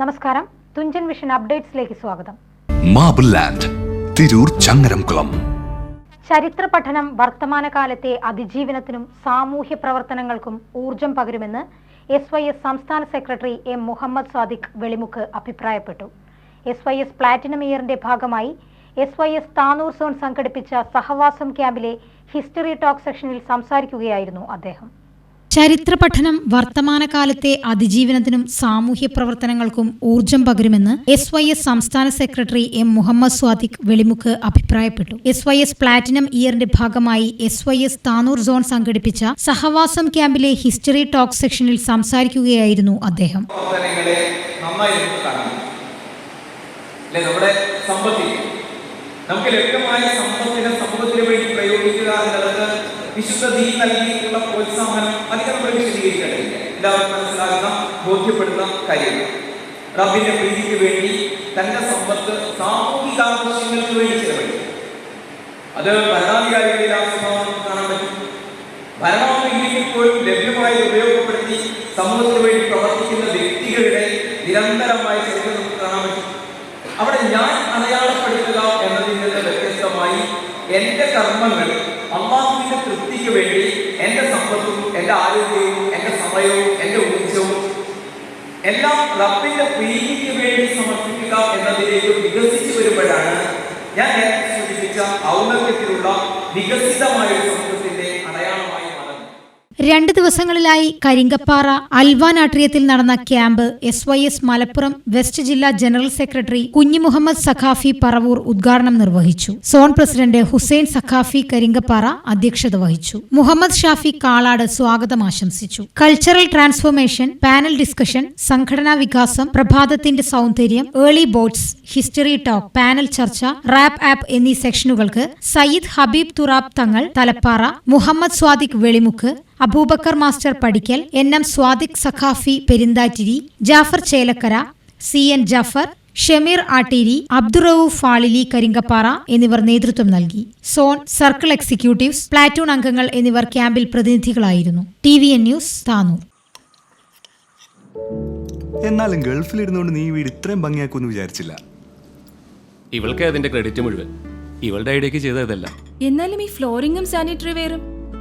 നമസ്കാരം. തുഞ്ചൻ വിഷൻ അപ്ഡേറ്റ്സിലേക്ക് സ്വാഗതം. Marble land Tirur Changaramkulam. ചരിത്ര പഠനം വർത്തമാനകാലത്തെ അതിജീവനത്തിനും സാമൂഹ്യ പ്രവർത്തനങ്ങൾക്കും ഊർജം പകരുമെന്ന് എസ് വൈ എസ് സംസ്ഥാന സെക്രട്ടറി എം മുഹമ്മദ് സാദിഖ് വെളിമുക്ക് അഭിപ്രായപ്പെട്ടു. എസ് വൈ എസ് പ്ലാറ്റിനം ഇയറിന്റെ ഭാഗമായി S Y S Tanur zone സംഘടിപ്പിച്ച സഹവാസം ക്യാമ്പിലെ ഹിസ്റ്ററി ടോക്ക് സെക്ഷനിൽ സംസാരിക്കുകയായിരുന്നു അദ്ദേഹം. ചരിത്ര പഠനം വർത്തമാനകാലത്തെ അതിജീവനത്തിനും സാമൂഹ്യ പ്രവർത്തനങ്ങൾക്കും ഊർജം പകരുമെന്ന് എസ് വൈ എസ് സംസ്ഥാന സെക്രട്ടറി എം മുഹമ്മദ് സ്വാദിഖ് വെളിമുക്ക് അഭിപ്രായപ്പെട്ടു. എസ് വൈ എസ് പ്ലാറ്റിനം ഇയറിന്റെ ഭാഗമായി S Y S Tanur zone സംഘടിപ്പിച്ച സഹവാസം ക്യാമ്പിലെ ഹിസ്റ്ററി ടോക്ക് സെക്ഷനിൽ സംസാരിക്കുകയായിരുന്നു അദ്ദേഹം. നമുക്ക് ലഭ്യമായ സമ്പത്തിനെ സമൂഹത്തിന് വേണ്ടി പ്രയോഗിക്കുക എന്നുള്ളത് വിശുദ്ധ നൽകിയിട്ടുള്ള പ്രോത്സാഹനം അധികം നമ്മൾ വിശദീകരിക്കേണ്ടതില്ല എല്ലാവർക്കും മനസ്സിലാക്കുന്ന ബോധ്യപ്പെടുന്ന കാര്യം. റബ്ബിന്റെ പ്രീതിക്ക് വേണ്ടി തന്റെ സമ്പത്ത് സാമൂഹിക ആവശ്യങ്ങൾക്ക് വേണ്ടി ചെലവഴിക്കും. അത് ഭരണാധികാരികളിൽ ആ സ്വഭാവം നമുക്ക് കാണാൻ പറ്റും. പോലും ലഭ്യമായി ഉപയോഗപ്പെടുത്തി സമൂഹത്തിന് വേണ്ടി പ്രവർത്തിക്കുന്ന വ്യക്തികളുടെ നിരന്തരമായ ചരിത്രം നമുക്ക് കാണാൻ പറ്റും. അവിടെ ഞാൻ എന്റെ കർമ്മങ്ങൾ അള്ളാഹുവിന്റെ തൃപ്തിക്ക് വേണ്ടി എന്റെ സമ്പത്തും എന്റെ ആരോഗ്യവും എന്റെ സമയവും എന്റെ ഊർജവും എല്ലാം റബ്ബിന്റെ പ്രീതിക്ക് വേണ്ടി സമർപ്പിക്കുക എന്നതിലേക്ക് വികസിച്ചു വരുമ്പോഴാണ് ഞാൻ നേരത്തെ സൂചിപ്പിച്ച ഔന്നത്യത്തിലുള്ള വികസിതമായ ഒരു രണ്ട് ദിവസങ്ങളിലായി കരിങ്കപ്പാറ അൽവാനാട്രിയത്തിൽ നടന്ന camp S Y S Malappuram west ജില്ലാ ജനറൽ സെക്രട്ടറി കുഞ്ഞി മുഹമ്മദ് സഖാഫി പറവൂർ ഉദ്ഘാടനം നിർവഹിച്ചു. സോൺ പ്രസിഡന്റ് ഹുസൈൻ സഖാഫി കരിങ്കപ്പാറ അധ്യക്ഷത വഹിച്ചു. മുഹമ്മദ് ഷാഫി കാളാട് സ്വാഗതം ആശംസിച്ചു. കൾച്ചറൽ ട്രാൻസ്ഫോർമേഷൻ പാനൽ ഡിസ്കഷൻ സംഘടനാ വികാസം പ്രഭാതത്തിന്റെ സൗന്ദര്യം early boats history talk panel ചർച്ച റാപ്പ് ആപ്പ് എന്നീ സെക്ഷനുകൾക്ക് Sayyid Habib Thurab Thangal Thalappara Muhammad Sadiq Velimukku Aboobacker master Padikkal N M Sadiq Saqafi Perinthattiri Jafar Chelakkara C N Jafar Shameer Atteri Abdurauf Fazili Karinkappara എന്നിവർ നേതൃത്വം നൽകി. Zone circle executives platoon അംഗങ്ങൾ എന്നിവർ ക്യാമ്പിൽ പ്രതിനിധികളായിരുന്നു. T V N news Tanur. എന്നാലും ഗൾഫിലിരുന്നുകൊണ്ട് നീ വീട് ഇത്രയും ഭംഗിയാക്കുമെന്ന് വിചാരിച്ചില്ല. ഇവൾക്ക് അതിന്റെ ക്രെഡിറ്റ് മുഴുവൻ. ഇവളുടെ ഐഡിയക്ക് ചെയ്തതല്ല. എന്നാലും ഈ ഫ്ലോറിംഗും സാനിറ്ററി വെയറും